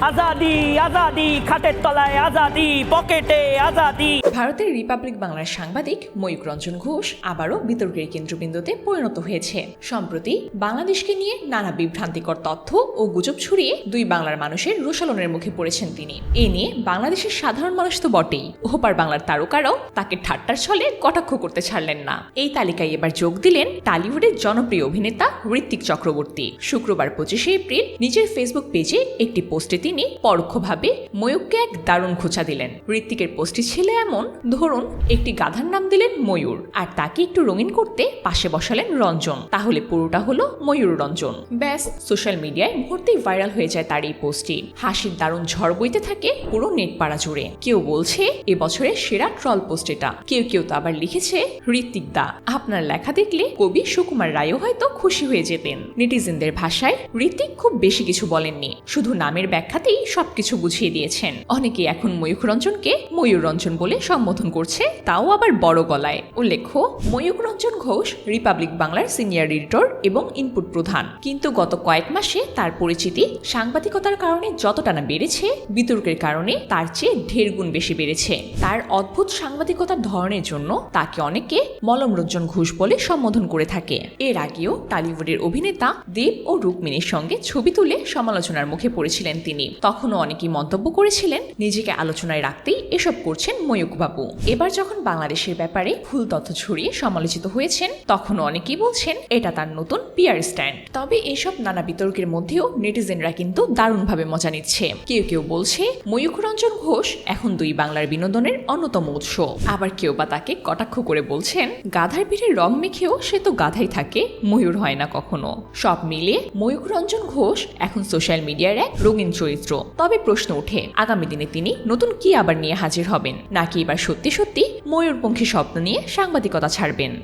আজাদি আজাদি, খাটের তলায় আজাদি, পকেটে আজাদি। ভারতের রিপাবলিক বাংলার সাংবাদিক ময়ূক রঞ্জন ঘোষ আবারও বিতর্কের কেন্দ্রবিন্দুতে পরিণত হয়েছে। সম্প্রতি বাংলাদেশকে নিয়ে নানা বিভ্রান্তিকর তথ্য ও গুজব ছড়িয়ে দুই বাংলার মানুষের রোষালনের মুখে পড়েছেন তিনি। এ নিয়ে বাংলাদেশের সাধারণ মানুষ তো বটেই। ওপার বাংলার তারকারাও তাকে ঠাট্টার ছলে কটাক্ষ করতে ছাড়লেন না। এই তালিকায় এবার যোগ দিলেন টালিউডের জনপ্রিয় অভিনেতা ঋত্বিক চক্রবর্তী। শুক্রবার পঁচিশে এপ্রিল নিজের ফেসবুক পেজে একটি পোস্টে তিনি পরোক্ষভাবে ময়ূরকে এক দারুণ খোঁচা দিলেন। ঋত্বিকের পোস্টটি ছিল এমন, ধরুন, একটি গাধার নাম দিলেন ময়ূর, আর তাকে একটু রঙিন করতে পাশে বসালেন রঞ্জন। তাহলে পুরোটা হলো ময়ূর রঞ্জন। ব্যাস, সোশ্যাল মিডিয়ায় মুহূর্তেই ভাইরাল হয়ে যায় তার এই পোস্টটি হাসির দারুণ ঝড় বইতে থাকে পুরো নেট পাড়া জুড়ে। কেউ বলছে এবছরের সেরা ট্রল পোস্ট এটা কেউ কেউ তো আবার লিখেছে ঋত্বিক দা, আপনার লেখা দেখলে কবি সুকুমার রায়ও হয়তো খুশি হয়ে যেতেন। নেটিজেনদের ভাষায় ঋত্বিক খুব বেশি কিছু বলেননি। শুধু নামের ব্যাখ্যাতেই সবকিছু বুঝিয়ে দিয়েছেন। অনেকে এখন ময়ূখ রঞ্জনকে ময়ূর রঞ্জন বলে সম্বোধন করছে, তাও আবার বড় গলায়। উল্লেখ্য ময়ূক রঞ্জন ঘোষ রিপাবলিক বাংলার সিনিয়র এডিটর এবং ইনপুট প্রধান। কিন্তু গত কয়েক মাসে তার পরিচিতি সাংবাদিকতার কারণে যতটা না বেড়েছে, বিতর্কের কারণে তার চেয়ে ঢের গুণ বেশি বেড়েছে। তার অদ্ভুত সাংবাদিকতার ধরনের জন্য তাকে অনেকে মলমরঞ্জন ঘোষ বলে সম্বোধন করে থাকে। এর আগেও টালিউডের অভিনেতা দেব ও রুক্মিণীর সঙ্গে ছবি তুলে সমালোচনার মুখে পড়েছিলেন তিনি। তখনও অনেকেই মন্তব্য করেছিলেন, নিজেকে আলোচনায় রাখতেই এসব করছেন ময়ূক বাবু এবার যখন বাংলাদেশের ব্যাপারে ভুল তথ্য ছড়িয়ে সমালোচিত হয়েছেন, তখনও অনেকেই বলছেন, এটা তার নতুন পিয়ার স্ট্যান্ড। তবে এসব নানা বিতর্কের মধ্যেও নেটিজেনরা কিন্তু দারুণভাবে মজা নিচ্ছে। কেউ কেউ বলছে ময়ূখ রঞ্জন ঘোষ এখন দুই বাংলার বিনোদনের অন্যতম উৎস। আবার কেউ বা তাকে কটাক্ষ করে বলছেন গাধার পিঠে রং মেখেও সে তো গাধাই থাকে, ময়ূর হয় না কখনো। সব মিলে ময়ূররঞ্জন ঘোষ এখন সোশ্যাল মিডিয়ার এক রঙিন চরিত্র। তবে প্রশ্ন ওঠে, আগামী দিনে তিনি নতুন কি আবার নিয়ে হাজির হবেন? নাকি এবার সত্যি সত্যি ময়ূরপঙ্খী স্বপ্ন নিয়ে সাংবাদিকতা ছাড়বেন?